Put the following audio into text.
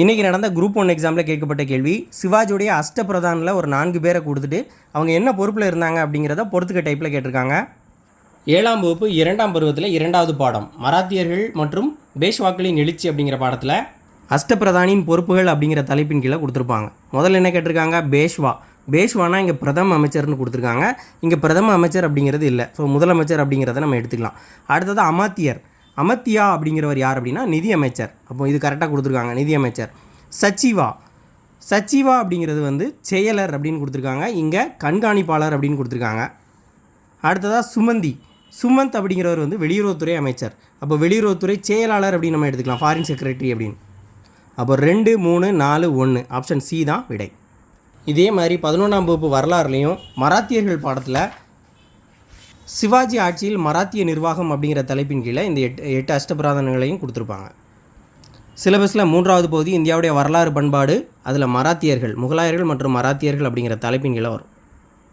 இன்றைக்கி நடந்த group one எக்ஸாமில் கேட்கப்பட்ட கேள்வி சிவாஜியுடைய அஷ்டபிரதானில் ஒரு நான்கு பேரை கொடுத்துட்டு அவங்க என்ன பொறுப்பில் இருந்தாங்க அப்படிங்கிறத பொறுத்துக்க டைப்பில் கேட்டிருக்காங்க. ஏழாம் வகுப்பு இரண்டாம் பருவத்தில் இரண்டாவது பாடம் மராத்தியர்கள் மற்றும் பேஷ்வாக்களின் எழுச்சி அப்படிங்கிற பாடத்தில் அஷ்டபிரதானின் பொறுப்புகள் அப்படிங்கிற தலைப்பின் கீழே கொடுத்துருப்பாங்க. முதல்ல என்ன கேட்டிருக்காங்க? பேஷ்வா. பேஷ்வானா இங்கே பிரதம அமைச்சர்னு கொடுத்துருக்காங்க. இங்கே பிரதம அமைச்சர் அப்படிங்கிறது இல்லை. ஸோ முதலமைச்சர் அப்படிங்கிறத நம்ம எடுத்துக்கலாம். அடுத்தது அமாத்தியர். அமத்தியா அப்படிங்கிறவர் யார் அப்படின்னா நிதி அமைச்சர் அப்போ இது கரெக்டாக கொடுத்துருக்காங்க நிதி அமைச்சர் சச்சிவா. சச்சிவா அப்படிங்கிறது வந்து செயலர் அப்படின்னு கொடுத்துருக்காங்க இங்கே கண்காணிப்பாளர் அப்படின்னு கொடுத்துருக்காங்க. அடுத்ததாக சுமந்தி. சுமந்த் அப்படிங்கிறவர் வந்து வெளியுறவுத்துறை அமைச்சர். அப்போ வெளியுறவுத்துறை செயலாளர் அப்படின்னு நம்ம எடுத்துக்கலாம் ஃபாரின் செக்ரட்டரி அப்படின்னு. அப்போ ரெண்டு மூணு நாலு ஒன்று ஆப்ஷன் சி தான் விடை. இதே மாதிரி பதினொன்றாம் வகுப்பு வரலாறுலேயும் மராத்தியர்கள் பாடத்தில் சிவாஜி ஆட்சியில் மராத்திய நிர்வாகம் அப்படிங்கிற தலைப்பின் கீழே இந்த எட்டு எட்டு அஷ்டபிராதனங்களையும் கொடுத்துருப்பாங்க. சிலபஸில் மூன்றாவது பகுதி இந்தியாவுடைய வரலாறு பண்பாடு அதில் மராத்தியர்கள் முகலாயர்கள் மற்றும் மராத்தியர்கள் அப்படிங்கிற தலைப்பின் கீழே வரும்.